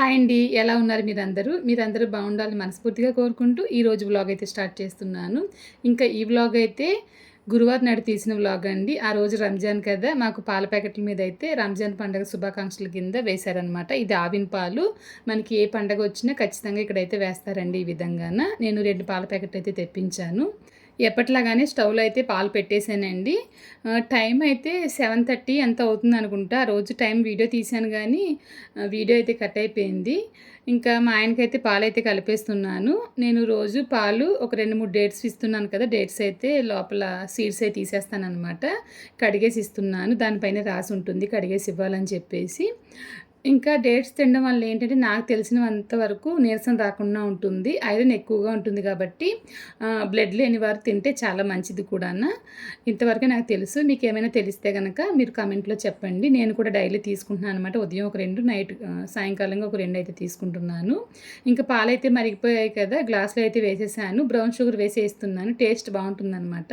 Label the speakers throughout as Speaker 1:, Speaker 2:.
Speaker 1: Hi అండి. ఎలా ఉన్నారు మీరందరూ? మీరందరూ బాగుండాలని మనస్ఫూర్తిగా కోరుకుంటూ ఈరోజు వ్లాగ్ అయితే స్టార్ట్ చేస్తున్నాను. ఇంకా ఈ వ్లాగ్ అయితే గురువారం నాడు తీసిన వ్లాగ్ అండి. ఆ రోజు రంజాన్ కదా మాకు పాల ప్యాకెట్ల మీద అయితే రంజాన్ పండగ శుభాకాంక్షల కింద వేశారనమాట ఇది ఆవిన పాలు. మనకి ఏ పండగ వచ్చినా ఖచ్చితంగా ఇక్కడైతే వేస్తారండి ఈ విధంగాన. నేను రెండు పాల ప్యాకెట్ అయితే తెప్పించాను. ఎప్పట్లాగానే స్టవ్లో అయితే పాలు పెట్టేశానండి. టైం అయితే సెవెన్ థర్టీ ఎంత అవుతుంది అనుకుంటా. ఆ రోజు టైం వీడియో తీశాను కానీ వీడియో అయితే కట్ అయిపోయింది. ఇంకా మా ఆయనకైతే పాలు అయితే కలిపేస్తున్నాను. నేను రోజు పాలు ఒక రెండు మూడు డేట్స్ ఇస్తున్నాను కదా డేట్స్ అయితే లోపల సీడ్స్ అయితే తీసేస్తాను అనమాట కడిగేసి ఇస్తున్నాను. దానిపైన రాసి ఉంటుంది కడిగేసి ఇవ్వాలని చెప్పేసి. ఇంకా డేట్స్ తినడం వల్ల ఏంటంటే నాకు తెలిసినంత వరకు నీరసం రాకుండా ఉంటుంది ఐరన్ ఎక్కువగా ఉంటుంది కాబట్టి బ్లడ్ లేని వారు తింటే చాలా మంచిది కూడా ఇంతవరకే నాకు తెలుసు. మీకు ఏమైనా తెలిస్తే కనుక మీరు కామెంట్లో చెప్పండి. నేను కూడా డైలీ తీసుకుంటున్నాను అనమాట ఉదయం ఒక రెండు నైట్ సాయంకాలంగా ఒక రెండు అయితే తీసుకుంటున్నాను. ఇంకా పాలు అయితే మరిగిపోయాయి కదా గ్లాసులో అయితే వేసేసాను. బ్రౌన్ షుగర్ వేసేస్తున్నాను. టేస్ట్ బాగుంటుందన్నమాట.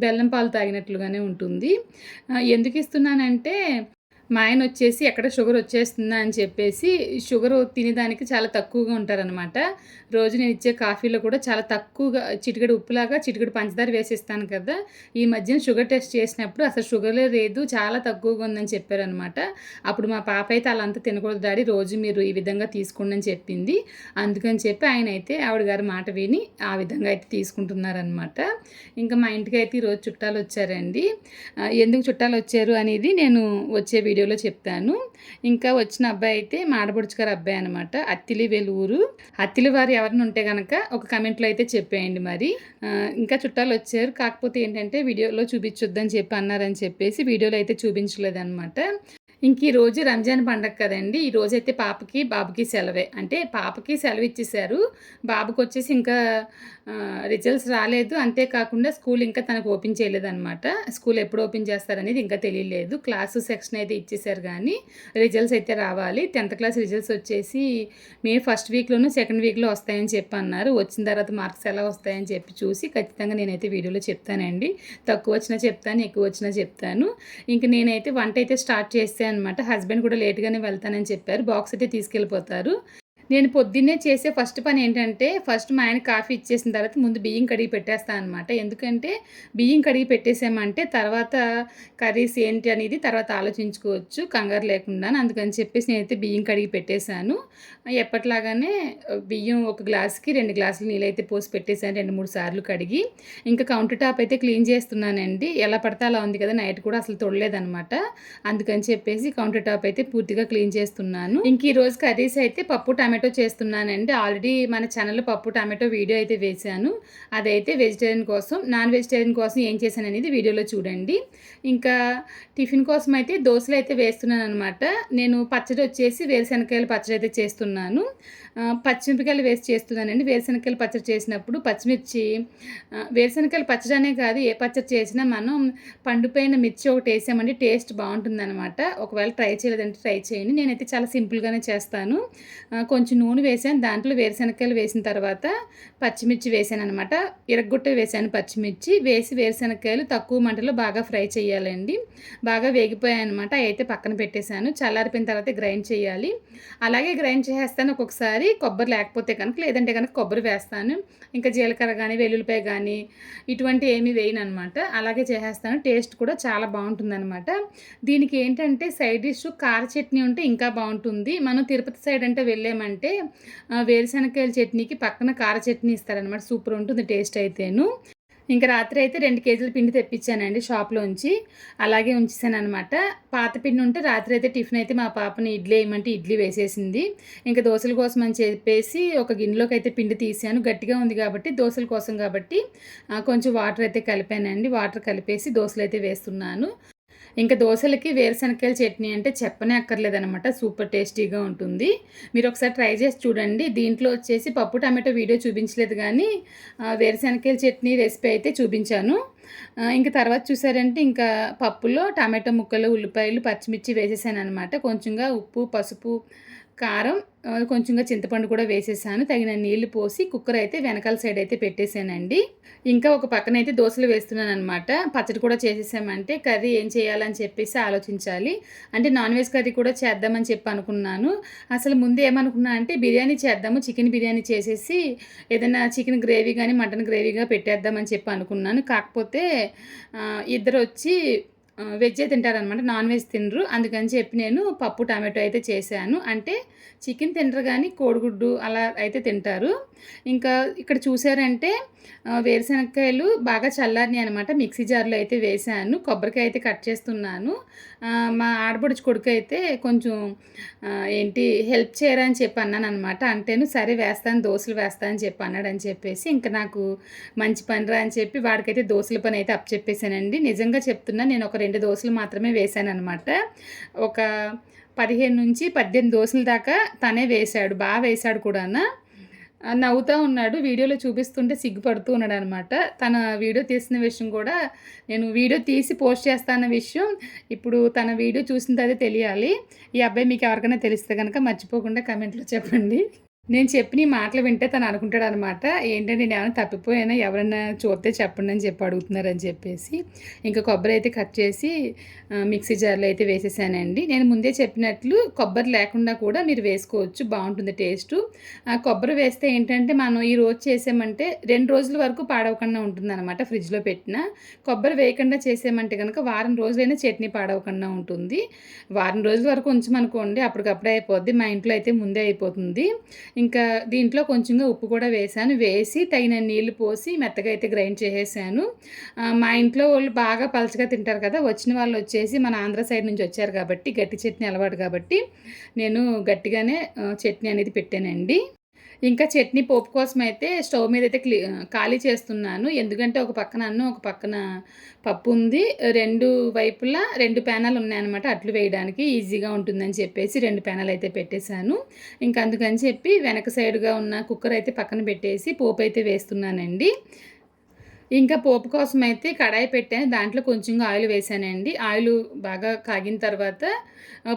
Speaker 1: బెల్లం పాలు తాగినట్లుగానే ఉంటుంది. ఎందుకు ఇస్తున్నానంటే మా ఆయన వచ్చేసి ఎక్కడ షుగర్ వచ్చేస్తుందా అని చెప్పేసి షుగర్ తినేదానికి చాలా తక్కువగా ఉంటారనమాట రోజు నేను ఇచ్చే కాఫీలో కూడా చాలా తక్కువగా చిటికెడు ఉప్పులాగా చిటికెడు పంచదార వేసేస్తాను కదా. ఈ మధ్యన షుగర్ టెస్ట్ చేసినప్పుడు అసలు షుగరే లేదు చాలా తక్కువగా ఉందని చెప్పారనమాట అప్పుడు మా పాప అయితే అలా తినకూడదు డాడీ రోజు మీరు ఈ విధంగా తీసుకోండి అని చెప్పింది. అందుకని చెప్పి ఆయన అయితే ఆవిడ గారి మాట విని ఆ విధంగా అయితే తీసుకుంటున్నారనమాట ఇంకా మా ఇంటికి అయితే ఈరోజు చుట్టాలు వచ్చారండి. ఎందుకు చుట్టాలు వచ్చారు అనేది నేను వచ్చే వీడియోలో చెప్తాను. ఇంకా వచ్చిన అబ్బాయి అయితే మాడబుడుచు అబ్బాయి అనమాట అత్తిలి వెలువురు అత్తిలి వారు ఎవరిని ఉంటే కనుక ఒక కమెంట్లో అయితే చెప్పేయండి మరి. ఇంకా చుట్టాలు వచ్చారు. కాకపోతే ఏంటంటే వీడియోలో చూపించొద్దని చెప్పి అన్నారని చెప్పేసి వీడియోలో అయితే చూపించలేదన్నమాట. ఇంక ఈరోజు రంజాన్ పండగ కదండి ఈ రోజు అయితే పాపకి బాబుకి సెలవే. అంటే పాపకి సెలవు ఇచ్చేశారు బాబుకి వచ్చేసి ఇంకా రిజల్ట్స్ రాలేదు. అంతేకాకుండా స్కూల్ ఇంకా తనకు ఓపెన్ చేయలేదన్నమాట. స్కూల్ ఎప్పుడు ఓపెన్ చేస్తారనేది ఇంకా తెలియలేదు. క్లాసు సెక్షన్ అయితే ఇచ్చేసారు కానీ రిజల్ట్స్ అయితే రావాలి. టెన్త్ క్లాస్ రిజల్ట్స్ వచ్చేసి మే ఫస్ట్ వీక్లోనూ సెకండ్ వీక్లో వస్తాయని చెప్పి అన్నారు వచ్చిన తర్వాత మార్క్స్ ఎలా వస్తాయని చెప్పి చూసి ఖచ్చితంగా నేనైతే వీడియోలో చెప్తానండి. తక్కువ వచ్చినా చెప్తాను ఎక్కువ వచ్చినా చెప్తాను. ఇంక నేనైతే వంట అయితే స్టార్ట్ చేస్తే అనమాట. హస్బెండ్ కూడా లేట్గానే వెళ్తానని చెప్పారు. బాక్స్ అయితే తీసుకెళ్ళిపోతారు. నేను పొద్దున్నే చేసే ఫస్ట్ పని ఏంటంటే ఫస్ట్ మా ఆయన కాఫీ ఇచ్చేసిన తర్వాత ముందు బియ్యం కడిగి పెట్టేస్తాను అనమాట ఎందుకంటే బియ్యం కడిగి పెట్టేసామంటే తర్వాత కర్రీస్ ఏంటి అనేది తర్వాత ఆలోచించుకోవచ్చు కంగారు లేకుండా అందుకని చెప్పేసి నేనైతే బియ్యం కడిగి పెట్టేశాను. ఎప్పట్లాగానే బియ్యం ఒక గ్లాస్కి రెండు గ్లాసులు నీళ్ళైతే పోసి పెట్టేశాను రెండు మూడు సార్లు కడిగి. ఇంకా కౌంటర్ టాప్ అయితే క్లీన్ చేస్తున్నానండి. ఎలా పడితే అలా ఉంది కదా నైట్ కూడా అసలు తొడలేదనమాట అందుకని చెప్పేసి కౌంటర్ టాప్ అయితే పూర్తిగా క్లీన్ చేస్తున్నాను. ఇంక ఈరోజు కర్రీస్ అయితే పప్పు టమాటో టమాటో చేస్తున్నానండి ఆల్రెడీ మన ఛానల్లో పప్పు టమాటో వీడియో అయితే వేశాను. అదైతే వెజిటేరియన్ కోసం నాన్ వెజిటేరియన్ కోసం ఏం చేశాను అనేది వీడియోలో చూడండి. ఇంకా టిఫిన్ కోసం అయితే దోశలు అయితే వేస్తున్నాను అనమాట నేను పచ్చడి వచ్చేసి వేరుశనగకాయల పచ్చడి అయితే చేస్తున్నాను. పచ్చిమిరపకాయలు వేసి చేస్తున్నానండి. వేరుశనగకాయలు పచ్చడి చేసినప్పుడు పచ్చిమిర్చి ఆ, పచ్చడి అనే కాదు ఏ పచ్చడి చేసినా మనం పండుపోయిన మిర్చి ఒకటి వేసామంటే టేస్ట్ బాగుంటుందన్నమాట. ఒకవేళ ట్రై చేయలేదంటే ట్రై చేయండి. నేనైతే చాలా సింపుల్గానే చేస్తాను. కొంచెం కొంచెం నూనె వేసాను. దాంట్లో వేరుశనగకాయలు వేసిన తర్వాత పచ్చిమిర్చి వేసాను అనమాట ఇరగొట్ట వేసాను పచ్చిమిర్చి. వేసి వేరుశనగకాయలు తక్కువ మంటలో బాగా ఫ్రై చేయాలండి. బాగా వేగిపోయాయి అనమాట అయితే పక్కన పెట్టేశాను. చల్లారిపోయిన తర్వాత గ్రైండ్ చేయాలి. అలాగే గ్రైండ్ చేసేస్తాను ఒక్కొక్కసారి. కొబ్బరి లేకపోతే కనుక లేదంటే కనుక కొబ్బరి వేస్తాను. ఇంకా జీలకర్ర కానీ వెల్లుల్లిపాయ కానీ ఇటువంటి ఏమీ వేయను అనమాట అలాగే చేసేస్తాను. టేస్ట్ కూడా చాలా బాగుంటుందన్నమాట. దీనికి ఏంటంటే సైడ్ డిష్ కార చట్నీ ఉంటే ఇంకా బాగుంటుంది. మనం తిరుపతి సైడ్ అంటే వెళ్ళామంటే అంటే వేరుశనగకాయల చట్నీకి పక్కన కార చట్నీ ఇస్తారనమాట సూపర్ ఉంటుంది టేస్ట్ అయితేను. ఇంకా రాత్రి అయితే రెండు కేజీల పిండి తెప్పించానండి షాప్లోంచి. అలాగే ఉంచేసాను అనమాట పాత పిండి ఉంటే రాత్రి అయితే టిఫిన్ అయితే మా పాపని ఇడ్లీ వేయమంటే ఇడ్లీ వేసేసింది. ఇంకా దోశల కోసం అని చెప్పేసి ఒక గిన్నెలోకి అయితే పిండి తీసాను. గట్టిగా ఉంది కాబట్టి దోశల కోసం కాబట్టి కొంచెం వాటర్ అయితే కలిపానండి. వాటర్ కలిపేసి దోశలు అయితే వేస్తున్నాను. ఇంకా దోశలకి వేరుశనగకాయల చట్నీ అంటే చెప్పనే అక్కర్లేదనమాట సూపర్ టేస్టీగా ఉంటుంది. మీరు ఒకసారి ట్రై చేసి చూడండి. దీంట్లో వచ్చేసి పప్పు టమాటో వీడియో చూపించలేదు కానీ ఆ, చట్నీ రెసిపీ అయితే చూపించాను. ఇంకా తర్వాత చూసారంటే ఇంకా పప్పులో టమాటో ముక్కలు ఉల్లిపాయలు పచ్చిమిర్చి వేసేసాను అనమాట కొంచెంగా ఉప్పు పసుపు కారం కొంచెంగా చింతపండు కూడా వేసేసాను. తగిన నీళ్ళు పోసి కుక్కర్ అయితే వెనకాల సైడ్ అయితే పెట్టేశానండి ఇంకా ఒక పక్కన అయితే దోశలు వేస్తున్నాను అనమాట పచ్చడి కూడా చేసేసామంటే కర్రీ ఏం చేయాలని చెప్పేసి ఆలోచించాలి. అంటే నాన్ వెజ్ కర్రీ కూడా చేద్దామని చెప్పి అనుకున్నాను. అసలు ముందు ఏమనుకున్నా అంటే బిర్యానీ చేద్దాము చికెన్ బిర్యానీ చేసేసి ఏదైనా చికెన్ గ్రేవీ కానీ మటన్ గ్రేవీగా పెట్టేద్దామని చెప్పి అనుకున్నాను. కాకపోతే ఇద్దరు వచ్చి వెజ్జే తింటారనమాట నాన్ వెజ్ తినరు. అందుకని చెప్పి నేను పప్పు టమాటో అయితే చేశాను. అంటే చికెన్ తినరు కానీ కోడిగుడ్డు అలా అయితే తింటారు. ఇంకా ఇక్కడ చూసారంటే ఆ, బాగా చల్లారినాయి అనమాట మిక్సీ జార్లో అయితే వేసాను కొబ్బరికాయ అయితే కట్ చేస్తున్నాను. మా ఆడపడుచు కొడుకు అయితే కొంచెం ఏంటి హెల్ప్ చేయరా అని చెప్పి అన్నాను అనమాట అంటేను సరే వేస్తాను దోశలు వేస్తాను అని చెప్పి అన్నాడు అని చెప్పేసి ఇంకా నాకు మంచి పనిరా అని చెప్పి వాడికైతే దోశల పని అయితే అప్పచెప్పేశానండి. నిజంగా చెప్తున్నా నేను ఒక రెండు దోశలు మాత్రమే వేశాను అనమాట ఒక పదిహేను నుంచి పద్దెనిమిది దోశల దాకా తనే వేశాడు బాగా వేశాడు కూడా నవ్వుతూ ఉన్నాడు వీడియోలో చూపిస్తుంటే సిగ్గుపడుతూ ఉన్నాడు అనమాట తన వీడియో తీసిన విషయం కూడా నేను వీడియో తీసి పోస్ట్ చేస్తాన్న విషయం ఇప్పుడు తన వీడియో చూసిన అదే తెలియాలి. ఈ అబ్బాయి మీకు ఎవరికైనా తెలిస్తే కనుక మర్చిపోకుండా కమెంట్లో చెప్పండి. నేను చెప్పిన ఈ మాటలు వింటే తను అనుకుంటాడు అనమాట ఏంటంటే నేను ఏమైనా తప్పిపోయినా? ఎవరైనా చూస్తే చెప్పండి అని చెప్పి అడుగుతున్నారని చెప్పేసి. ఇంకా కొబ్బరి అయితే కట్ చేసి మిక్సీ జార్లో అయితే వేసేసానండి. నేను ముందే చెప్పినట్లు కొబ్బరి లేకుండా కూడా మీరు వేసుకోవచ్చు బాగుంటుంది టేస్ట్. ఆ కొబ్బరి వేస్తే ఏంటంటే మనం ఈ రోజు చేసామంటే రెండు రోజుల వరకు పాడవకుండా ఉంటుంది అనమాట ఫ్రిడ్జ్లో పెట్టిన. కొబ్బరి వేయకుండా చేసామంటే కనుక వారం రోజులైనా చట్నీ పాడవకుండా ఉంటుంది. వారం రోజుల వరకు ఉంచమనుకోండి అప్పటికప్పుడే అయిపోద్ది. మా ఇంట్లో అయితే ముందే అయిపోతుంది. ఇంకా దీంట్లో కొంచెంగా ఉప్పు కూడా వేసాను వేసి తగిన నీళ్ళు పోసి మెత్తగా అయితే గ్రైండ్ చేసేసాను. మా ఇంట్లో వాళ్ళు బాగా పలచగా తింటారు కదా వచ్చిన వాళ్ళు వచ్చేసి మన ఆంధ్ర సైడ్ నుంచి వచ్చారు కాబట్టి గట్టి చట్నీ అలవాటు కాబట్టి నేను గట్టిగానే చట్నీ అనేది పెట్టానండి. ఇంకా చట్నీ పోపు కోసం అయితే స్టవ్ మీద అయితే క్లీ ఖాళీ చేస్తున్నాను. ఎందుకంటే ఒక పక్కన అన్నం ఒక పక్కన పప్పు ఉంది. రెండు వైపులా రెండు ప్యానాలు ఉన్నాయన్నమాట అట్లు వేయడానికి. ఈజీగా ఉంటుందని చెప్పేసి రెండు ప్యానాలు అయితే పెట్టేశాను. ఇంకా అందుకని చెప్పి వెనక సైడ్గా ఉన్న కుక్కర్ అయితే పక్కన పెట్టేసి పోపు అయితే వేస్తున్నానండి. ఇంకా పోపు కోసం అయితే కడాయి పెట్టాను. దాంట్లో కొంచెంగా ఆయిల్ వేసానండి. ఆయిల్ బాగా కాగిన తర్వాత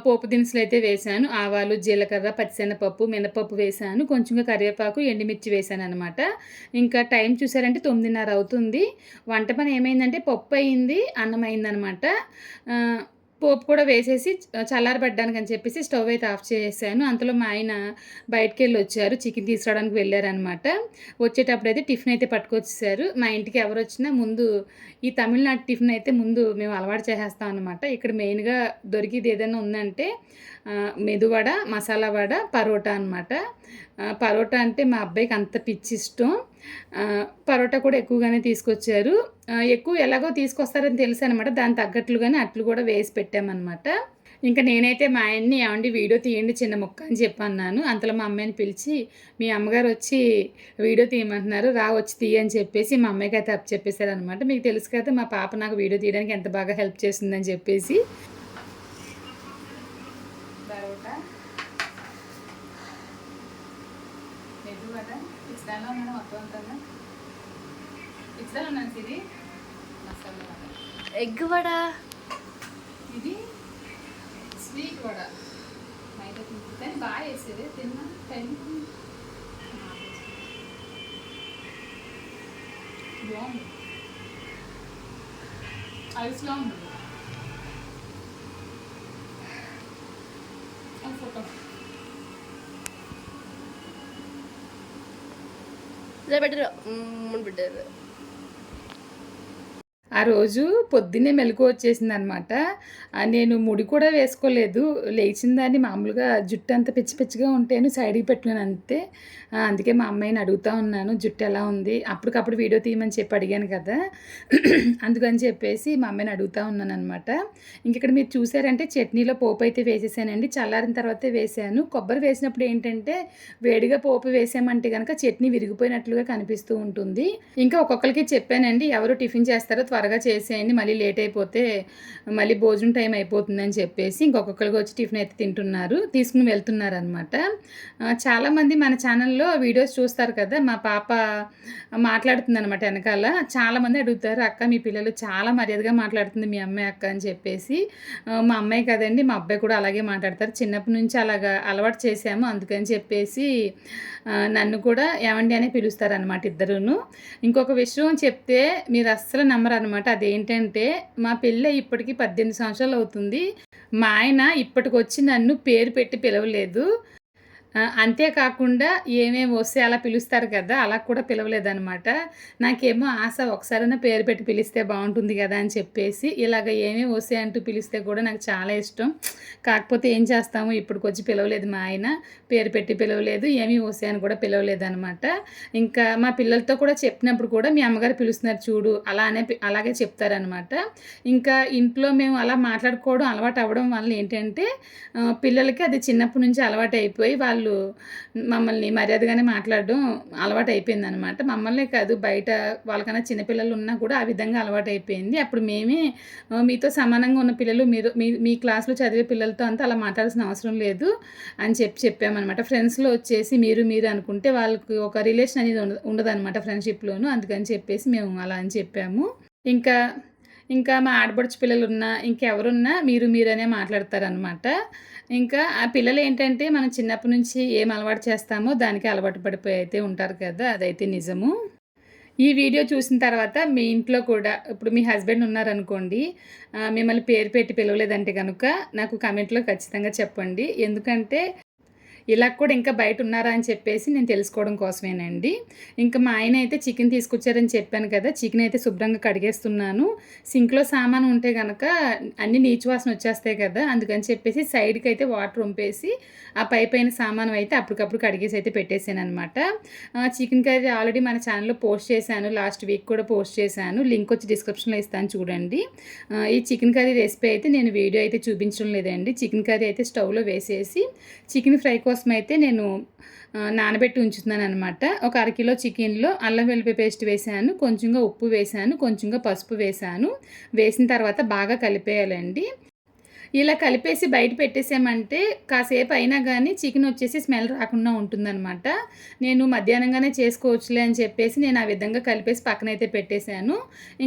Speaker 1: పోపు దినుసులు అయితే వేసాను. ఆవాలు జీలకర్ర పచ్చిశనగపప్పు మినపప్పు వేసాను. కొంచెంగా కరివేపాకు ఎండుమిర్చి వేసాను అనమాట ఇంకా టైం చూసారంటే తొమ్మిదిన్నర అవుతుంది. వంట పని ఏమైందంటే పప్పు అయింది అన్నం అయిందనమాట పోపు కూడా వేసేసి చల్లారబడ్డానికి అని చెప్పేసి స్టవ్ అయితే ఆఫ్ చేసేసాను. అంతలో మా ఆయన బయటకు వెళ్ళి వచ్చారు చికెన్ తీసుకురావడానికి వెళ్ళారనమాట వచ్చేటప్పుడు అయితే టిఫిన్ అయితే పట్టుకొచ్చేసారు. మా ఇంటికి ఎవరు వచ్చినా ముందు ఈ తమిళనాడు టిఫిన్ అయితే ముందు మేము అలవాటు చేసేస్తాం అనమాట ఇక్కడ మెయిన్గా దొరికేది ఏదైనా ఉందంటే మెదువడ మసాలా వడ పరోటా అనమాట పరోటా అంటే మా అబ్బాయికి అంత పిచ్చి ఇష్టం. పరోటా కూడా ఎక్కువగానే తీసుకొచ్చారు. ఎక్కువ ఎలాగో తీసుకొస్తారని తెలుసు అనమాట దాని తగ్గట్లుగానే అట్లు కూడా వేసి పెట్టామన్నమాట ఇంకా నేనైతే మా ఆయన్ని ఏమండి వీడియో తీయండి చిన్న ముక్క అని చెప్పి అన్నాను అంతలో మా అమ్మాయిని పిలిచి మీ అమ్మగారు వచ్చి వీడియో తీయమంటున్నారు రా వచ్చి తీయ అని చెప్పేసి మా అమ్మాయికి అయితే అప్ చెప్పేశారు అనమాట మీకు తెలుసు కదా మా పాప నాకు వీడియో తీయడానికి ఎంత బాగా హెల్ప్ చేస్తుందని చెప్పేసి. ఇస్తాను ఉన్నాను మొత్తం అంతా ఇస్తాను ఉన్నాను సిరి మసాలా వడ
Speaker 2: ఎగ్ వడ
Speaker 1: ఇది స్వీట్ వడ మైదా పిండి కానీ బాగా వేసేది తిన్నా టైం బాగుంది ఐస్లో ఉంది అది ఫోటో
Speaker 2: ఇలా పెట్టరు ముందు పెట్టారు
Speaker 1: ఆ రోజు పొద్దున్నే మెలకు వచ్చేసింది అనమాట నేను ముడి కూడా వేసుకోలేదు. లేచిన దాన్ని మామూలుగా జుట్టు అంత పిచ్చి పిచ్చిగా ఉంటేను సైడ్కి పెట్టినాను అంతే. అందుకే మా అమ్మాయిని అడుగుతా ఉన్నాను జుట్టు ఎలా ఉంది? అప్పటికప్పుడు వీడియో తీయమని చెప్పి అడిగాను కదా. అందుకని చెప్పేసి మా అమ్మాయిని అడుగుతా ఉన్నాను అనమాట ఇక్కడ మీరు చూసారంటే చట్నీలో పోపు అయితే వేసేసానండి. చల్లారిన తర్వాత వేసాను. కొబ్బరి వేసినప్పుడు ఏంటంటే వేడిగా పోపు వేసామంటే కనుక చట్నీ విరిగిపోయినట్లుగా కనిపిస్తూ ఉంటుంది. ఇంకా ఒక్కొక్కరికి చెప్పానండి ఎవరు టిఫిన్ చేస్తారో త్వరగా త్వరగా చేసేయండి మళ్ళీ లేట్ అయిపోతే మళ్ళీ భోజనం టైం అయిపోతుందని చెప్పేసి ఇంకొకరికి వచ్చి టిఫిన్ అయితే తింటున్నారు తీసుకుని వెళ్తున్నారు అనమాట చాలామంది మన ఛానల్లో వీడియోస్ చూస్తారు కదా మా పాప మాట్లాడుతుంది అనమాట వెనకాల. చాలామంది అడుగుతారు అక్క మీ పిల్లలు చాలా మర్యాదగా మాట్లాడుతుంది మీ అమ్మాయి అక్క అని చెప్పేసి. మా అమ్మాయి కదండి మా అబ్బాయి కూడా అలాగే మాట్లాడతారు. చిన్నప్పటి నుంచి అలాగా అలవాటు చేశాము అందుకని చెప్పేసి నన్ను కూడా ఏమండి అని పిలుస్తారనమాట ఇద్దరును. ఇంకొక విషయం చెప్తే మీరు అస్సలు నమ్మరు అనమాట అదేంటంటే మా పిల్ల ఇప్పటికి పద్దెనిమిది సంవత్సరాలు అవుతుంది. మా ఆయన ఇప్పటికొచ్చి నన్ను పేరు పెట్టి పిలవలేదు. అంతేకాకుండా ఏమేమి వస్తే అలా పిలుస్తారు కదా అలా కూడా పిలవలేదనమాట నాకేమో ఆశ ఒకసారైనా పేరు పెట్టి పిలిస్తే బాగుంటుంది కదా అని చెప్పేసి ఇలాగ ఏమేమి వస్తే అంటూ పిలిస్తే కూడా నాకు చాలా ఇష్టం. కాకపోతే ఏం చేస్తాము ఇప్పటికి వచ్చి పిలవలేదు మా ఆయన పేరు పెట్టి పిలవలేదు ఏమీ వస్తే అని కూడా పిలవలేదు అనమాట ఇంకా మా పిల్లలతో కూడా చెప్పినప్పుడు కూడా మీ అమ్మగారు పిలుస్తున్నారు చూడు అలానే అలాగే చెప్తారనమాట ఇంకా ఇంట్లో మేము అలా మాట్లాడుకోవడం అలవాటు అవ్వడం వల్ల ఏంటంటే పిల్లలకి అది చిన్నప్పటి నుంచి అలవాటు అయిపోయి వాళ్ళు మమ్మల్ని మర్యాదగానే మాట్లాడడం అలవాటు అయిపోయింది అనమాట మమ్మల్నే కాదు బయట వాళ్ళకన్నా చిన్నపిల్లలు ఉన్నా కూడా ఆ విధంగా అలవాటు అయిపోయింది అప్పుడు మేమే మీతో సమానంగా ఉన్న పిల్లలు మీరు మీ మీ క్లాస్లో చదివే పిల్లలతో అంతా అలా మాట్లాడాల్సిన అవసరం లేదు అని చెప్పి చెప్పామన్నమాట. ఫ్రెండ్స్లో వచ్చేసి మీరు మీరు అనుకుంటే వాళ్ళకి ఒక రిలేషన్ అనేది ఉండదు ఉండదన్నమాట ఫ్రెండ్షిప్లోను. అందుకని చెప్పేసి మేము అలా అని చెప్పాము. ఇంకా ఇంకా మా ఆడబడుచు పిల్లలు ఉన్నా ఇంకెవరున్నా మీరు మీరనే మాట్లాడతారనమాట ఇంకా ఆ పిల్లలు ఏంటంటే మనం చిన్నప్పటి నుంచి ఏం అలవాటు చేస్తామో దానికి అలవాటు పడిపోయి అయితే ఉంటారు కదా అదైతే నిజము. ఈ వీడియో చూసిన తర్వాత మీ ఇంట్లో కూడా ఇప్పుడు మీ హస్బెండ్ ఉన్నారనుకోండి మిమ్మల్ని పేరు పెట్టి పిలవలేదంటే కనుక నాకు కమెంట్లో ఖచ్చితంగా చెప్పండి. ఎందుకంటే ఇలా కూడా ఇంకా బయట ఉన్నారా అని చెప్పేసి నేను తెలుసుకోవడం కోసమేనండి. ఇంకా మా ఆయన అయితే చికెన్ తీసుకొచ్చారని చెప్పాను కదా చికెన్ అయితే శుభ్రంగా కడిగేస్తున్నాను. సింక్లో సామాను ఉంటే కనుక అన్ని నీచు వాసన వచ్చేస్తాయి కదా అందుకని చెప్పేసి సైడ్కి అయితే వాటర్ ఉంపేసి ఆ పై పైన సామాను అయితే అప్పటికప్పుడు కడిగేసి అయితే పెట్టేశాను అనమాట చికెన్ కర్రీ ఆల్రెడీ మన ఛానల్లో పోస్ట్ చేశాను లాస్ట్ వీక్ కూడా పోస్ట్ చేశాను. లింక్ వచ్చి డిస్క్రిప్షన్లో ఇస్తాను చూడండి. ఈ చికెన్ కర్రీ రెసిపీ అయితే నేను వీడియో అయితే చూపించడం లేదండి. చికెన్ కర్రీ అయితే స్టవ్లో వేసేసి చికెన్ ఫ్రై కోసం అయితే నేను నానబెట్టి ఉంచుతున్నాను అనమాట ఒక అరకిలో చికెన్లో అల్లం వెల్లిపాయ పేస్ట్ వేసాను కొంచెంగా ఉప్పు వేసాను కొంచెంగా పసుపు వేసాను. వేసిన తర్వాత బాగా కలిపేయాలండి. ఇలా కలిపేసి బయట పెట్టేసామంటే కాసేపు అయినా కానీ చికెన్ వచ్చేసి స్మెల్ రాకుండా ఉంటుందన్నమాట. నేను మధ్యాహ్నంగానే చేసుకోవచ్చులే అని చెప్పేసి నేను ఆ విధంగా కలిపేసి పక్కనైతే పెట్టేశాను.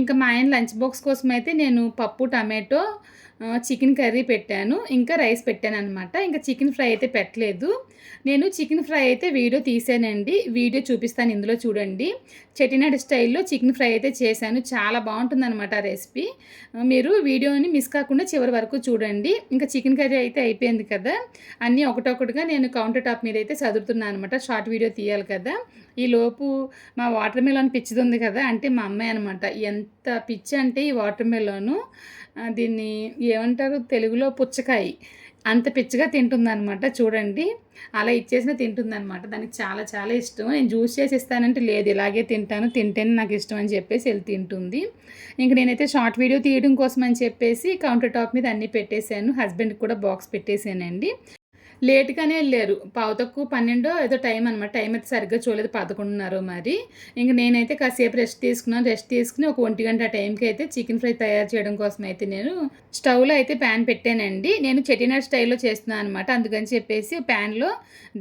Speaker 1: ఇంకా మా ఆయన లంచ్ బాక్స్ కోసం అయితే నేను పప్పు టమాటో చికెన్ కర్రీ పెట్టాను. ఇంకా రైస్ పెట్టాను అనమాట ఇంకా చికెన్ ఫ్రై అయితే పెట్టలేదు. నేను చికెన్ ఫ్రై అయితే వీడియో తీసానండి. వీడియో చూపిస్తాను ఇందులో చూడండి. చెటినాడు స్టైల్లో చికెన్ ఫ్రై అయితే చేశాను. చాలా బాగుంటుంది అనమాట రెసిపీ. మీరు వీడియోని మిస్ కాకుండా చివరి వరకు చూడండి. ఇంకా చికెన్ కర్రీ అయితే అయిపోయింది కదా. అన్నీ ఒకటొకటిగా నేను కౌంటర్ టాప్ మీద అయితే చదువుతున్నాను అనమాట షార్ట్ వీడియో తీయాలి కదా. ఈ లోపు మా వాటర్ మెలోన్ పిచ్చిది ఉంది కదా. అంటే మా అమ్మాయి అనమాట ఎంత పిచ్చి అంటే ఈ వాటర్ మెలోను. దీన్ని ఏమంటారు? తెలుగులో పుచ్చకాయ. అంత పిచ్చిగా తింటుందన్నమాట. చూడండి. అలా ఇచ్చేసిన తింటుందన్నమాట. దానికి చాలా చాలా ఇష్టం. నేను జ్యూస్ చేసి ఇస్తానంటే లేదు. ఇలాగే తింటాను. తింటేనే నాకు ఇష్టం అని చెప్పేసి వెళ్ళి తింటుంది. ఇంక నేనైతే షార్ట్ వీడియో తీయడం కోసం అని చెప్పేసి కౌంటర్ టాప్ మీద అన్నీ పెట్టేశాను. హస్బెండ్కి కూడా బాక్స్ పెట్టేశానండి. లేట్గానే వెళ్ళారు. పావు తక్కువ పన్నెండో ఏదో టైం అనమాట టైం అయితే సరిగ్గా చూడలేదు పదకొండున్నర మరి. ఇంక నేనైతే కాసేపు రెస్ట్ తీసుకున్నాను. రెస్ట్ తీసుకుని ఒక ఒంటి గంట టైంకి అయితే చికెన్ ఫ్రై తయారు చేయడం కోసం అయితే నేను స్టవ్లో అయితే ప్యాన్ పెట్టానండి. నేను చెటినాడ్ స్టైల్లో చేస్తున్నాను అనమాట అందుకని చెప్పేసి ప్యాన్లో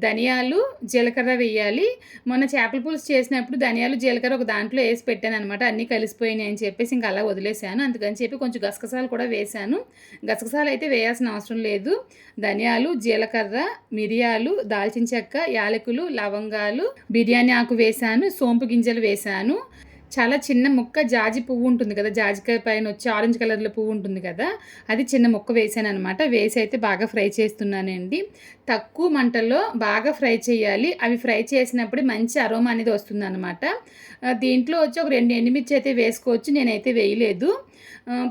Speaker 1: ధనియాలు జీలకర్ర వేయాలి. మొన్న చేపల పులుసు చేసినప్పుడు ధనియాలు జీలకర్ర ఒక దాంట్లో వేసి పెట్టాను అనమాట అన్నీ కలిసిపోయినాయి అని చెప్పేసి ఇంకా అలా వదిలేశాను. అందుకని చెప్పి కొంచెం గసగసాలు కూడా వేశాను. గసగసాలు అయితే వేయాల్సిన అవసరం లేదు. ధనియాలు జీలకర్ర మిరియాలు దాల్చిన చెక్క యాలకులు లవంగాలు బిర్యానీ ఆకు వేశాను సోంపు గింజలు వేశాను. చాలా చిన్న ముక్క జాజి పువ్వు ఉంటుంది కదా జాజికాయ పైన వచ్చి ఆరెంజ్ కలర్లో పువ్వు ఉంటుంది కదా అది చిన్న ముక్క వేసాను అనమాట వేసి అయితే బాగా ఫ్రై చేస్తున్నానండి. తక్కువ మంటల్లో బాగా ఫ్రై చేయాలి. అవి ఫ్రై చేసినప్పుడు మంచి అరోమా అనేది వస్తుంది అనమాట దీంట్లో వచ్చి ఒక రెండు ఎండుమిర్చి అయితే వేసుకోవచ్చు నేనైతే వేయలేదు.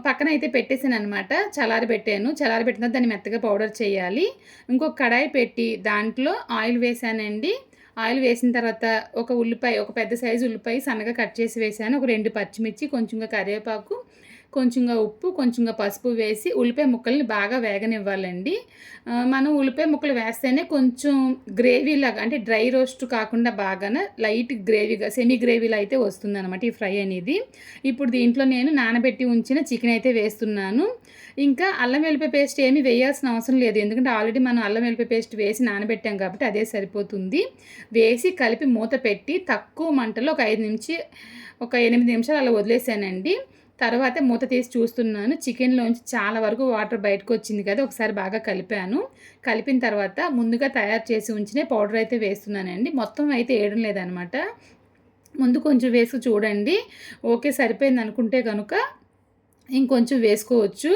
Speaker 1: పక్కన అయితే పెట్టేసాను అనమాట చలారి పెట్టాను. చలారి పెట్టిన దాన్ని మెత్తగా పౌడర్ చేయాలి. ఇంకొక కడాయి పెట్టి దాంట్లో ఆయిల్ వేసానండి. ఆయిల్ వేసిన తర్వాత ఒక ఉల్లిపాయ ఒక పెద్ద సైజు ఉల్లిపాయ సన్నగా కట్ చేసి వేసాను. ఒక రెండు పచ్చిమిర్చి కొంచెంగా కరివేపాకు కొంచెంగా ఉప్పు కొంచెంగా పసుపు వేసి ఉల్లిపాయ ముక్కల్ని బాగా వేగనివ్వాలండి. మనం ఉల్లిపాయ ముక్కలు వేస్తేనే కొంచెం గ్రేవీ లాగా అంటే డ్రై రోస్ట్ కాకుండా బాగా లైట్ గ్రేవీగా సెమీ గ్రేవీలో అయితే వస్తుంది అనమాట ఈ ఫ్రై అనేది. ఇప్పుడు దీంట్లో నేను నానబెట్టి ఉంచిన చికెన్ అయితే వేస్తున్నాను. ఇంకా అల్లం వెల్లిపాయ పేస్ట్ ఏమీ వేయాల్సిన అవసరం లేదు ఎందుకంటే ఆల్రెడీ మనం అల్లం వెల్లిపాయ పేస్ట్ వేసి నానబెట్టాం కాబట్టి అదే సరిపోతుంది. వేసి కలిపి మూత పెట్టి తక్కువ మంటలో ఒక ఐదు నుంచి ఒక ఎనిమిది నిమిషాలు అలా వదిలేసానండి. తర్వాత మూత తీసి చూస్తున్నాను. చికెన్లోంచి చాలా వరకు వాటర్ బయటకు వచ్చింది కదా ఒకసారి బాగా కలిపాను. కలిపిన తర్వాత ముందుగా తయారు చేసి ఉంచిన పౌడర్ అయితే వేస్తున్నానండి. మొత్తం అయితే వేయడం లేదనమాట. ముందు కొంచెం వేసి చూడండి. ఓకే సరిపోయింది అనుకుంటే కనుక ఇంకొంచెం వేసుకోవచ్చు.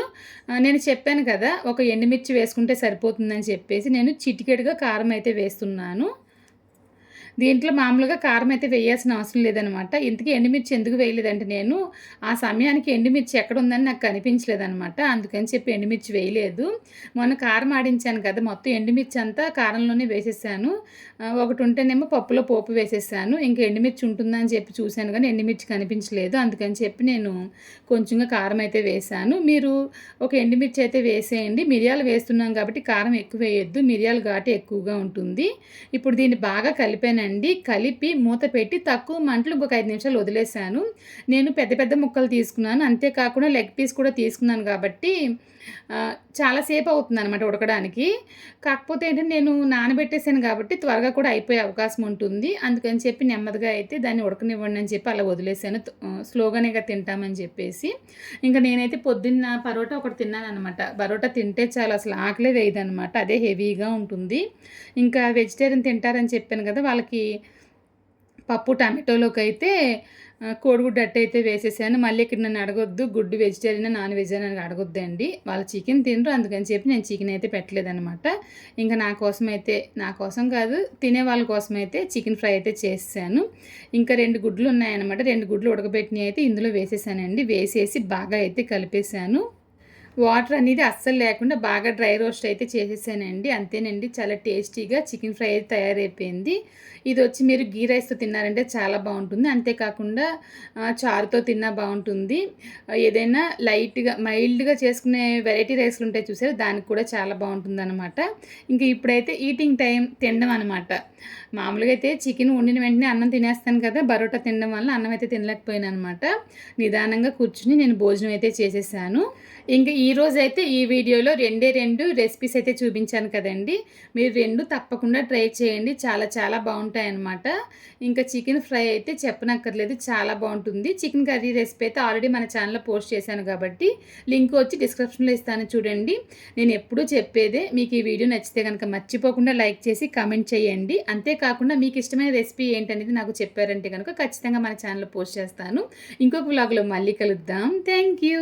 Speaker 1: నేను చెప్పాను కదా ఒక ఎండుమిర్చి వేసుకుంటే సరిపోతుందని చెప్పేసి నేను చిటికెడుగా కారం అయితే వేస్తున్నాను. దీంట్లో మామూలుగా కారం అయితే వేయాల్సిన అవసరం లేదనమాట. ఇంతకీ ఎండుమిర్చి ఎందుకు వేయలేదంటే నేను ఆ సమయానికి ఎండుమిర్చి ఎక్కడ ఉందని నాకు కనిపించలేదనమాట. అందుకని చెప్పి ఎండుమిర్చి వేయలేదు. మొన్న కారం ఆడించాను కదా మొత్తం ఎండుమిర్చి అంతా కారంలోనే వేసేసాను. ఒకటి ఉంటేనేమో పప్పులో పోపు వేసేసాను. ఇంకా ఎండుమిర్చి ఉంటుందని చెప్పి చూశాను కానీ ఎండుమిర్చి కనిపించలేదు. అందుకని చెప్పి నేను కొంచెంగా కారం అయితే వేశాను మీరు ఒక ఎండుమిర్చి అయితే వేసేయండి. మిరియాలు వేస్తున్నాం కాబట్టి కారం ఎక్కువ వేయొద్దు. మిరియాలు ఘాటు ఎక్కువగా ఉంటుంది. ఇప్పుడు దీన్ని బాగా కలిపానండి కలిపి మూత పెట్టి తక్కువ మంటలు ఇంకొక ఐదు నిమిషాలు వదిలేసాను నేను పెద్ద పెద్ద ముక్కలు తీసుకున్నాను. అంతేకాకుండా లెగ్ పీస్ కూడా తీసుకున్నాను కాబట్టి చాలాసేపు అవుతుంది అనమాట ఉడకడానికి. కాకపోతే ఏంటంటే నేను నానబెట్టేసాను కాబట్టి త్వరగా కూడా అయిపోయే అవకాశం ఉంటుంది. అందుకని చెప్పి నెమ్మదిగా అయితే దాన్ని ఉడకనివ్వండి అని చెప్పి అలా వదిలేసాను స్లోగానే తింటామని చెప్పేసి. ఇంకా నేనైతే పొద్దున్న పరోటా ఒకటి తిన్నాను అనమాట పరోటా తింటే చాలా అసలు ఆకలే వేయదనమాట అదే హెవీగా ఉంటుంది. ఇంకా వెజిటేరియన్ తింటారని చెప్పాను కదా వాళ్ళకి పప్పు టమాటోలోకి అయితే కోడిగుడ్డు అట్ట అయితే వేసేసాను. మళ్ళీ ఇక్కడ నన్ను అడగొద్దు. గుడ్డు వెజిటేరియన్ నాన్ వెజ్ అని అడగొద్దండి. వాళ్ళు చికెన్ తినరు. అందుకని చెప్పి నేను చికెన్ అయితే పెట్టలేదనమాట ఇంకా నా కోసం అయితే నా కోసం కాదు తినే వాళ్ళ కోసం అయితే చికెన్ ఫ్రై అయితే చేసాను ఇంకా రెండు గుడ్లు ఉన్నాయన్నమాట. రెండు గుడ్లు ఉడకబెట్టినవి అయితే ఇందులో వేసేసానండి. వేసేసి బాగా అయితే కలిపేసాను వాటర్ అనేది అస్సలు లేకుండా బాగా డ్రై రోస్ట్ అయితే చేసేసానండి. అంతేనండి చాలా టేస్టీగా చికెన్ ఫ్రై అయితే తయారైపోయింది. ఇది వచ్చి మీరు గీ రైస్తో తిన్నారంటే చాలా బాగుంటుంది. అంతేకాకుండా చారుతో తిన్నా బాగుంటుంది. ఏదైనా లైట్గా మైల్డ్గా చేసుకునే వెరైటీ రైస్లు ఉంటాయి చూసారు? దానికి కూడా చాలా బాగుంటుంది అనమాట ఇంకా ఇప్పుడైతే ఈటింగ్ టైం తినడం అనమాట మామూలుగా అయితే చికెన్ వండిన వెంటనే అన్నం తినేస్తాను కదా బరోటా తినడం వల్ల అన్నం అయితే తినలేకపోయాను అనమాట నిదానంగా కూర్చుని నేను భోజనం అయితే చేసేసాను. ఇంకా ఈ అయితే ఈ వీడియోలో రెండే రెండు రెసిపీస్ అయితే చూపించాను కదండి. మీరు రెండు తప్పకుండా ట్రై చేయండి. చాలా చాలా బాగుంటాయి అన్నమాట ఇంకా చికెన్ ఫ్రై అయితే చెప్పనక్కర్లేదు చాలా బాగుంటుంది. చికెన్ కర్రీ రెసిపీ అయితే ఆల్రెడీ మన ఛానల్లో పోస్ట్ చేశాను కాబట్టి లింక్ వచ్చి డిస్క్రిప్షన్లో ఇస్తాను చూడండి. నేను ఎప్పుడూ చెప్పేదే మీకు ఈ వీడియో నచ్చితే కనుక మర్చిపోకుండా లైక్ చేసి కామెంట్ చేయండి. అంతే కాకుండా మీకు ఇష్టమైన రెసిపీ ఏంటనేది నాకు చెప్పారంటే కనుక ఖచ్చితంగా మన ఛానల్లో పోస్ట్ చేస్తాను. ఇంకొక బ్లాగ్లో మళ్ళీ కలుద్దాం. Thank you